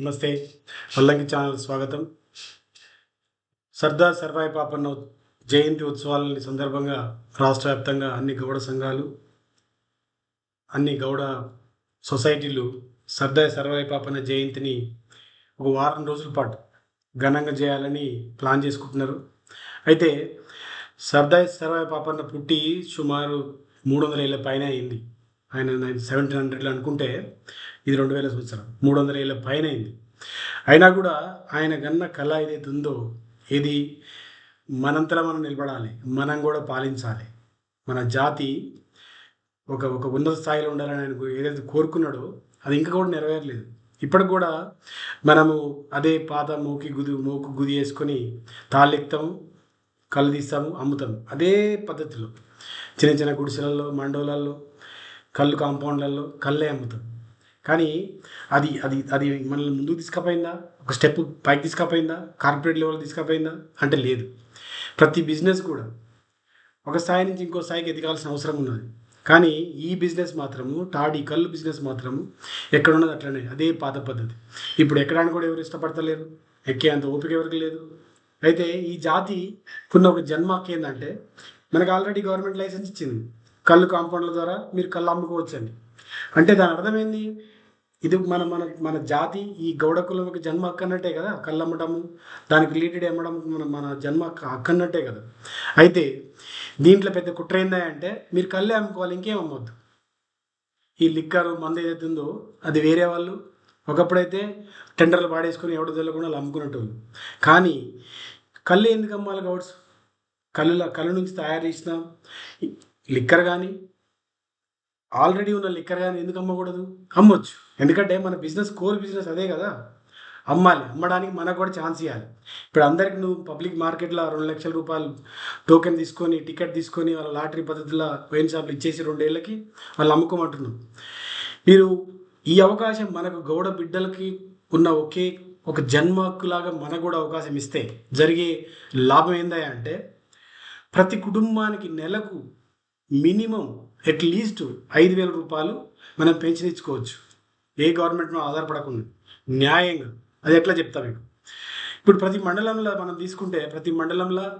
నమస్తే. వల్లంకి ఛానల్ స్వాగతం. సర్దార్ సర్వాయి పాపన్న జయంతి ఉత్సవాలని సందర్భంగా రాష్ట్ర వ్యాప్తంగా అన్ని గౌడ సంఘాలు అన్ని గౌడ సొసైటీలు సర్దార్ సర్వాయి పాపన్న జయంతిని ఒక వారం రోజుల పాటు ఘనంగా చేయాలని ప్లాన్ చేసుకుంటున్నారు. అయితే సర్దార్ సర్వాయి పాపన్న పుట్టి సుమారు మూడు వందల ఏళ్ళ పైన అయింది. ఆయన సెవెంటీన్ హండ్రెడ్లో అనుకుంటే ఇది రెండు వేల సంవత్సరం. మూడు వందల ఏళ్ళ పైన అయింది. అయినా కూడా ఆయన గన్న కళ ఏదైతే ఉందో ఇది మనంతలా మనం నిలబడాలి మనం కూడా పాలించాలి. మన జాతి ఒక ఒక ఉన్నత స్థాయిలో ఉండాలని ఆయన ఏదైతే కోరుకున్నాడో అది ఇంకా కూడా నెరవేరలేదు. ఇప్పటికి కూడా మనము అదే పాత మోకి గుది మోకు గుది వేసుకొని తాళ్ళెక్తాము కళ్ళు తీస్తాము అమ్ముతాము. అదే పద్ధతిలో చిన్న చిన్న గుడిసెలలో మండోలలో కళ్ళు కాంపౌండ్లలో కళ్ళే అమ్ముతాం. కానీ అది అది అది మనల్ని ముందుకు తీసుకుపోయిందా? ఒక స్టెప్ పైకి తీసుకుపోయిందా? Corporate level తీసుకుపోయిందా? అంటే లేదు. ప్రతి బిజినెస్ కూడా ఒక స్థాయి నుంచి ఇంకో స్థాయికి ఎదగాల్సిన అవసరం ఉన్నది. కానీ ఈ బిజినెస్ మాత్రము టాడీ కళ్ళు బిజినెస్ మాత్రము ఎక్కడున్నది అట్లనే అదే పాత పద్ధతి. ఇప్పుడు ఎక్కడానికి కూడా ఎవరు ఇష్టపడతలేరు? ఎక్కే అంత ఓపిక ఎవరికి లేదు? అయితే ఈ జాతి ఉన్న ఒక జన్మకి ఏంటంటే మనకు ఆల్రెడీ గవర్నమెంట్ లైసెన్స్ ఇచ్చింది. కళ్ళు కాంపౌండ్ల ద్వారా మీరు కళ్ళు అమ్ముకోవచ్చండి. అంటే దాని అర్థమైంది ఇది మన మన మన జాతి ఈ గౌడ కులంకి జన్మ అక్కన్నట్టే కదా కళ్ళమ్మటము దానికి రిలేటెడ్ అమ్మడం మన మన జన్మ అక్కన్నట్టే కదా. అయితే దీంట్లో పెద్ద కుట్ర ఏందా అంటే మీరు కళ్ళే అమ్ముకోవాలి ఇంకేం అమ్మవద్దు ఈ లిక్కర్ మందు ఏదైతే ఉందో అది వేరే వాళ్ళు ఒకప్పుడైతే టెండర్లు పాడేసుకొని ఎవడు తెలియకుండా వాళ్ళు అమ్ముకునేటోళ్ళు కానీ కళ్ళు ఎందుకు అమ్మాలి గౌడ్స్? కళ్ళు కళ్ళు నుంచి తయారు చేసిన లిక్కర్ కానీ ఆల్రెడీ ఉన్న లిక్కర్ కానీ ఎందుకు అమ్మకూడదు? అమ్మొచ్చు. ఎందుకంటే మన బిజినెస్ కోర్ బిజినెస్ అదే కదా. అమ్మాలి. అమ్మడానికి మనకు కూడా ఛాన్స్ ఇవ్వాలి ఇప్పుడు అందరికి నువ్వు పబ్లిక్ మార్కెట్లో రెండు లక్షల రూపాయలు టోకెన్ తీసుకొని టికెట్ తీసుకొని వాళ్ళ లాటరీ పద్ధతిలో వైన్ షాప్లు ఇచ్చేసి రెండేళ్ళకి వాళ్ళు అమ్ముకోమంటున్నావు. మీరు ఈ అవకాశం మనకు గౌడ బిడ్డలకి ఉన్న ఒకే ఒక జన్మ హక్కులాగా మనకు కూడా అవకాశం ఇస్తే జరిగే లాభం ఏందా అంటే ప్రతి కుటుంబానికి నెలకు మినిమం అట్లీస్ట్ ఐదు వేల రూపాయలు మనం పెన్షన్ ఇచ్చుకోవచ్చు. ఏ గవర్నమెంట్ మీద ఆధారపడకుండా. న్యాయంగా. అది ఎట్లా చెప్తా మీకు? ఇప్పుడు ప్రతి మండలంలో మనం తీసుకుంటే ప్రతి మండలంలో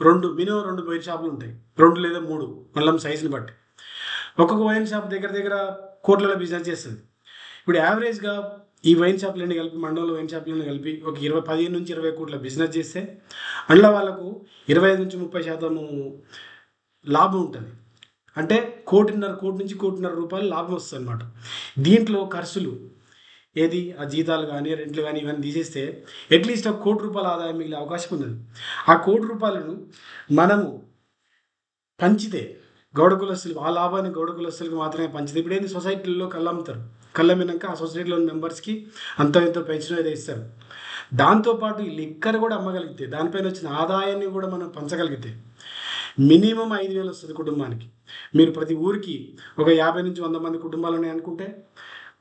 రెండు మినిమం రెండు వైన్ షాపులు ఉంటాయి. రెండు లేదా మూడు మండలం సైజుని బట్టి. ఒక్కొక్క వైన్ షాప్ దగ్గర దగ్గర కోట్లలో బిజినెస్ చేస్తుంది. ఇప్పుడు యావరేజ్గా ఈ వైన్ షాప్లన్నీ కలిపి మండలంలో వైన్ షాప్లన్నీ కలిపి ఒక ఇరవై పదిహేను నుంచి ఇరవై కోట్ల బిజినెస్ చేస్తే అందులో వాళ్ళకు ఇరవై ఐదు నుంచి ముప్పై శాతము లాభం ఉంటుంది. అంటే కోటిన్నర కోటి నుంచి కోటిన్నర రూపాయలు లాభం వస్తుంది అనమాట దీంట్లో ఖర్చులు ఏది? ఆ జీతాలు కానీ రెంట్లు కానీ ఇవన్నీ తీసేస్తే అట్లీస్ట్ ఆ కోటి రూపాయల ఆదాయం మిగిలే అవకాశం ఉన్నది. ఆ కోటి రూపాయలను మనము పంచితే గౌడ కులస్తులు ఆ లాభాన్ని గౌడ కులస్తులకు మాత్రమే పంచితే ఇప్పుడు ఏంది? సొసైటీల్లో కళ్ళమ్ముతారు. అమ్ముతారు ఆ సొసైటీలో ఉన్న మెంబర్స్కి అంత ఎంతో పెన్షన్ అయితే ఇస్తారు. దాంతోపాటు ఈ లిక్కర్ కూడా అమ్మగలిగితే దానిపైన వచ్చిన ఆదాయాన్ని కూడా మనం పంచగలిగితే మినిమం ఐదు వేలు వస్తుంది కుటుంబానికి. మీరు ప్రతి ఊరికి ఒక యాభై నుంచి వంద మంది కుటుంబాలు ఉన్నాయి అనుకుంటే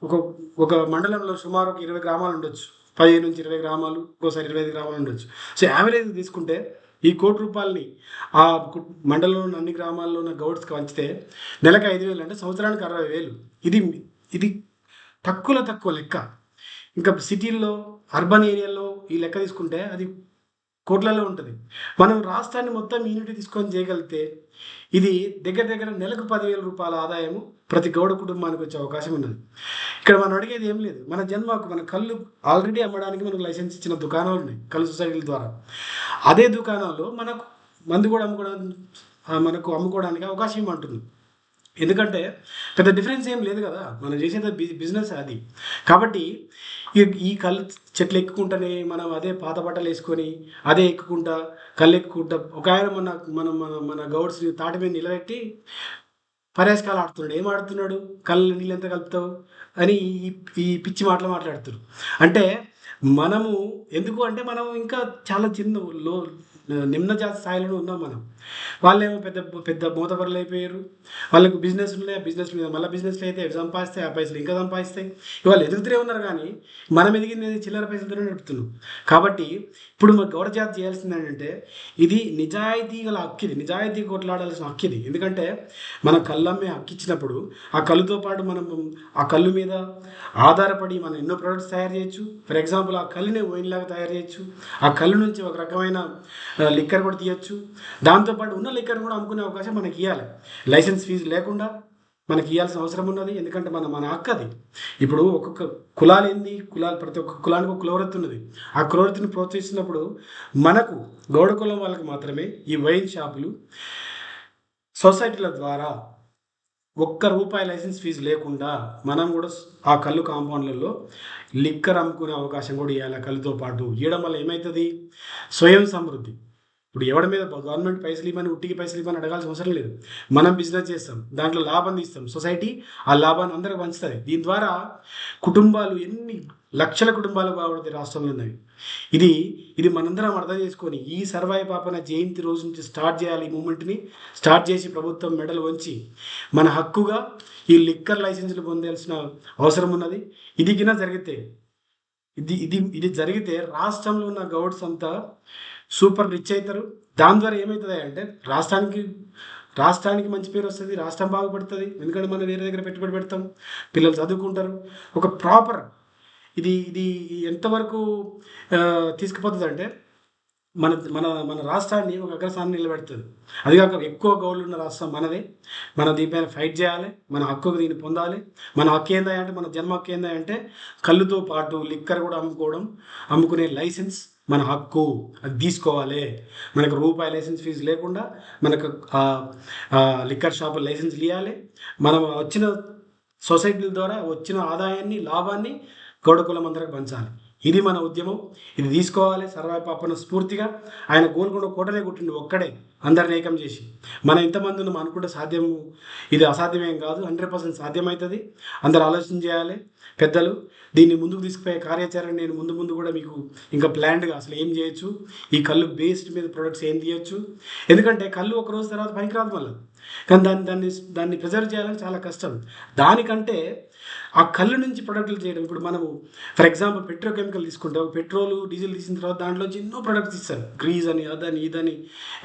ఒక ఒక మండలంలో సుమారు ఒక ఇరవై గ్రామాలు ఉండొచ్చు. పదిహేను నుంచి ఇరవై గ్రామాలు ఒక్కోసారి ఇరవై ఐదు గ్రామాలు ఉండొచ్చు. సో యావరేజ్ తీసుకుంటే ఈ కోటి రూపాయలని ఆ కు- మండలంలో ఉన్న అన్ని గ్రామాల్లో ఉన్న గౌడ్స్కి వంచితే నెలకు ఐదు వేలు అంటే సంవత్సరానికి అరవై వేలు. ఇది ఇది తక్కువలో తక్కువ లెక్క. ఇంకా సిటీల్లో అర్బన్ ఏరియాలో ఈ లెక్క తీసుకుంటే అది కోట్లలో ఉంటుంది. మనం రాష్ట్రాన్ని మొత్తం యూనిటీ తీసుకొని చేయగలిగితే ఇది దగ్గర దగ్గర నెలకు పదివేల రూపాయల ఆదాయము ప్రతి గౌడ కుటుంబానికి వచ్చే అవకాశం ఉన్నది. ఇక్కడ మనం అడిగేది ఏం లేదు. మన జన్మకు మన కళ్ళు ఆల్రెడీ అమ్మడానికి మనకు లైసెన్స్ ఇచ్చిన దుకాణాలు ఉన్నాయి కళ్ళు సొసైటీల ద్వారా. అదే దుకాణాల్లో మనకు మందు కూడా అమ్ముకోవడానికి మనకు అమ్ముకోవడానికి అవకాశం ఇవ్వమంటుంది ఎందుకంటే పెద్ద డిఫరెన్స్ ఏం లేదు కదా. మనం చేసేది బి- బిజినెస్ అది. కాబట్టి ఈ ఈ కళ్ళు చెట్లు ఎక్కుకుంటానే మనం అదే పాత బట్టలు వేసుకొని అదే ఎక్కుకుంటా కళ్ళు ఎక్కుకుంటా. ఒక ఆయన మన మన మన మన గౌడ్స్ని తాటి మీద నిలబెట్టి పరేసకాలు ఆడుతున్నాడు. ఏం ఆడుతున్నాడు? కళ్ళు నీళ్ళు ఎంత కలుపుతావు? అని ఈ ఈ పిచ్చి మాటలు మాట్లాడుతున్నారు అంటే మనము ఎందుకు అంటే మనం ఇంకా చాలా చిన్న లో నిమ్న జాతి స్థాయిలో ఉన్నాం మనం. వాళ్ళేమో పెద్ద పెద్ద మూతపరులు అయిపోయారు. వాళ్ళకు బిజినెస్ ఉన్నాయి బిజినెస్ మీద మళ్ళీ బిజినెస్లో అయితే ఎటు సంపాదిస్తాయి ఆ పైసలు ఇంకా సంపాదిస్తాయి. ఇవాళ ఎదుగుతూనే ఉన్నారు కానీ మనం ఎదిగింది చిల్లర పైసలతోనే నడుపుతున్నాం. కాబట్టి ఇప్పుడు మన గౌడ జాతి చేయాల్సింది ఏంటంటే ఇది నిజాయితీ గల హక్కు ఇది. నిజాయితీ కొట్లాడాల్సిన హక్కు ఇది. ఎందుకంటే మన కళ్ళమ్మే హక్కు ఇచ్చినప్పుడు ఆ కళ్ళుతో పాటు మనం ఆ కళ్ళు మీద ఆధారపడి మనం ఎన్నో ప్రొడక్ట్స్ తయారు చేయొచ్చు. ఫర్ ఎగ్జాంపుల్ ఆ కళ్ళునే వైన్ లాగా తయారు చేయొచ్చు. ఆ కళ్ళు నుంచి ఒక రకమైన లిక్కర్ కూడా తీయచ్చు. దాంతోపాటు ఉన్న లిక్కర్ కూడా అమ్ముకునే అవకాశం మనకి ఇవ్వాలి లైసెన్స్ ఫీజు లేకుండా మనకి ఇవ్వాల్సిన అవసరం ఉన్నది ఎందుకంటే మన మన హక్కది ఇప్పుడు ఒక్కొక్క కులాలు ఏంది? కులాలు ప్రతి ఒక్క కులానికి ఒక క్లోరత్ ఉన్నది. ఆ కులవృత్తిని ప్రోత్సహిస్తున్నప్పుడు మనకు గౌడ కులం వాళ్ళకి మాత్రమే ఈ వైన్ షాపులు సొసైటీల ద్వారా ఒక్క రూపాయి లైసెన్స్ ఫీజు లేకుండా మనం కూడా ఆ కళ్ళు కాంపౌండ్లలో లిక్కర్ అమ్ముకునే అవకాశం కూడా ఇవ్వాలి ఆ కళ్ళుతో పాటు. ఇవ్వడం వల్ల ఏమవుతుంది స్వయం సమృద్ధి. ఇప్పుడు ఎవరి మీద గవర్నమెంట్ పైసలు ఇవ్వని ఉట్టికి పైసలు ఇవ్వని అడగాల్సిన అవసరం లేదు. మనం బిజినెస్ చేస్తాం దాంట్లో లాభం తీస్తాం సొసైటీ ఆ లాభాన్ని అందరికి పంచుతుంది. దీని ద్వారా కుటుంబాలు ఎన్ని లక్షల కుటుంబాలు బాగుపడతాయి రాష్ట్రంలో ఉన్నవి. ఇది ఇది మనందరం అర్థం చేసుకొని ఈ సర్వాయి పాపన జయంతి రోజు నుంచి స్టార్ట్ చేయాలి ఈ మూమెంట్ని స్టార్ట్ చేసి ప్రభుత్వం మెడల్ వంచి మన హక్కుగా ఈ లిక్కర్ లైసెన్సులు పొందాల్సిన అవసరం ఉన్నది. ఇది కింద జరిగితే ఇది ఇది ఇది జరిగితే రాష్ట్రంలో ఉన్న గౌడ్స్ అంతా సూపర్ రిచ్ అవుతారు. దాని ద్వారా ఏమవుతుంది అంటే రాష్ట్రానికి రాష్ట్రానికి మంచి పేరు వస్తుంది రాష్ట్రం బాగుపడుతుంది. ఎందుకంటే మనం వేరే దగ్గర పెట్టుబడి పెడతాం పిల్లలు చదువుకుంటారు. ఒక ప్రాపర్ ఇది ఇది ఎంతవరకు తీసుకుపోతుంది అంటే మన మన మన రాష్ట్రాన్ని ఒక అగ్రస్థానం నిలబెడుతుంది. అది కాక ఎక్కువ గౌళ్ళు ఉన్న రాష్ట్రం మనదే. మన దీనిపైన ఫైట్ చేయాలి మన హక్కుకు దీన్ని పొందాలి. మన హక్కు ఏందా అంటే మన జన్మ హక్కు ఏందా అంటే కళ్ళుతో పాటు లిక్కర్ కూడా అమ్ముకోవడం అమ్ముకునే లైసెన్స్ మన హక్కు. అది తీసుకోవాలి. మనకు రూపాయి లైసెన్స్ ఫీజు లేకుండా మనకు లిక్కర్ షాపు లైసెన్స్ ఇవ్వాలి మనం వచ్చిన సొసైటీల ద్వారా వచ్చిన ఆదాయాన్ని లాభాన్ని గౌడ కులం అందరికి పంచాలి. ఇది మన ఉద్యమం. ఇది తీసుకోవాలి. సర్వాయి పాపన స్ఫూర్తిగా. ఆయన గోల్కొండ కోటనే కొట్టిండు ఒక్కడే. అందరిని ఏకం చేసి. మనం ఎంతమంది ఉన్నాం అనుకుంటే సాధ్యము. ఇది అసాధ్యమేం కాదు. హండ్రెడ్ పర్సెంట్ సాధ్యమవుతుంది అందరు ఆలోచన చేయాలి. పెద్దలు దీన్ని ముందుకు తీసుకుపోయే కార్యాచరణ నేను ముందు ముందు కూడా మీకు ఇంకా ప్లాన్డ్గా అసలు ఏం చేయొచ్చు? ఈ కళ్ళు బేస్డ్ మీద ప్రొడక్ట్స్ ఏం తీయొచ్చు? ఎందుకంటే కళ్ళు ఒక రోజు తర్వాత పనికిరాదు మళ్ళీ. కానీ దాన్ని దాన్ని దాన్ని ప్రిజర్వ్ చేయాలని చాలా కష్టం. దానికంటే ఆ కళ్ళు నుంచి ప్రొడక్ట్లు చేయడం. ఇప్పుడు మనము ఫర్ ఎగ్జాంపుల్ పెట్రోకెమికల్ తీసుకుంటే పెట్రోల్ డీజిల్ తీసిన తర్వాత దాంట్లోంచి ఎన్నో ప్రొడక్ట్స్ ఇస్తారు గ్రీజ్ అని అదని ఇదని.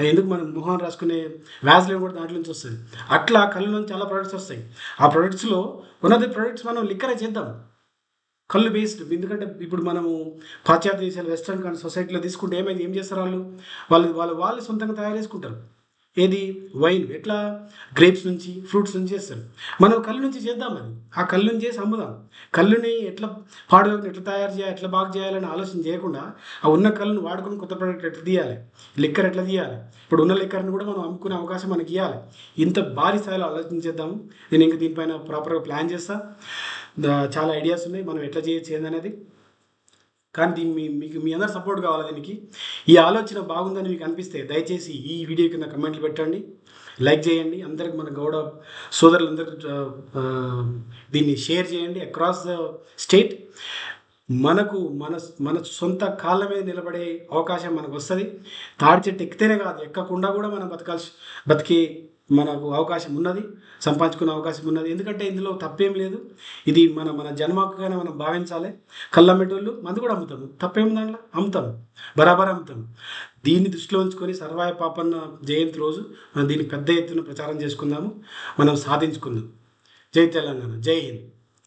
ఎందుకు మనం మొహం రాసుకునే వ్యాజ్లైన్ కూడా దాంట్లో నుంచి వస్తుంది అట్లా కళ్ళు నుంచి చాలా ప్రొడక్ట్స్ వస్తాయి. ఆ ప్రొడక్ట్స్లో వన్ ఆఫ్ ది ప్రొడక్ట్స్ మనం లిక్కరే చేద్దాం. కళ్ళు బేస్డ్ ఎందుకంటే ఇప్పుడు మనము పాశ్చాత్య దేశాలు వెస్ట్రన్ సొసైటీలో తీసుకుంటే ఏమైంది? ఏం చేస్తారు వాళ్ళు? వాళ్ళు వాళ్ళు వాళ్ళు సొంతంగా తయారు చేసుకుంటారు. ఏది? వైన్. ఎట్లా? గ్రేప్స్ నుంచి ఫ్రూట్స్ నుంచి చేస్తారు. మనం కళ్ళు నుంచి చేద్దాం అది. ఆ కళ్ళు నుంచి చేసి అమ్ముదాం. కళ్ళుని ఎట్లా పాడు ఎట్లా తయారు చేయాలి ఎట్లా బాగా చేయాలని ఆలోచన చేయకుండా ఆ ఉన్న కళ్ళను వాడుకొని కొత్త ప్రోడక్ట్ ఎట్లా తీయాలి? లిక్కర్ ఎట్లా తీయాలి? ఇప్పుడు ఉన్న లిక్కర్ని కూడా మనం అమ్ముకునే అవకాశం మనకి ఇవ్వాలి ఇంత భారీ స్థాయిలో ఆలోచించేద్దాము నేను ఇంకా దీనిపైన ప్రాపర్గా ప్లాన్ చేస్తా. చాలా ఐడియాస్ ఉన్నాయి. మనం ఎట్లా చేయొచ్చు ఏందనేది. కానీ దీన్ని మీ మీకు మీ అందరు సపోర్ట్ కావాలి దీనికి ఈ ఆలోచన బాగుందని మీకు అనిపిస్తే దయచేసి ఈ వీడియో కింద కమెంట్లు పెట్టండి. లైక్ చేయండి. అందరికి మన గౌడ సోదరులందరూ దీన్ని షేర్ చేయండి అక్రాస్ ద స్టేట్ మనకు మన మన సొంత కాళ్ళ మీద నిలబడే అవకాశం మనకు వస్తుంది. తాడి చెట్టు ఎక్కితేనే కాదు ఎక్కకుండా కూడా మనం బతకాల్సి బతికే మనకు అవకాశం ఉన్నది సంపాదించుకునే అవకాశం ఉన్నది. ఎందుకంటే ఇందులో తప్పేం లేదు. ఇది మన మన జన్మకుగానే మనం భావించాలి. కళ్ళమ్మేటోళ్ళు మందు కూడా అమ్ముతాము. తప్పేం దాంట్లో? అమ్ముతాము. బరాబర్ అమ్ముతాము. దీన్ని దృష్టిలో ఉంచుకొని సర్వాయ పాపన్న జయంతి రోజు మనం దీన్ని పెద్ద ఎత్తున ప్రచారం చేసుకుందాము. మనం సాధించుకుందాం. జై తెలంగాణ. జై హింద్.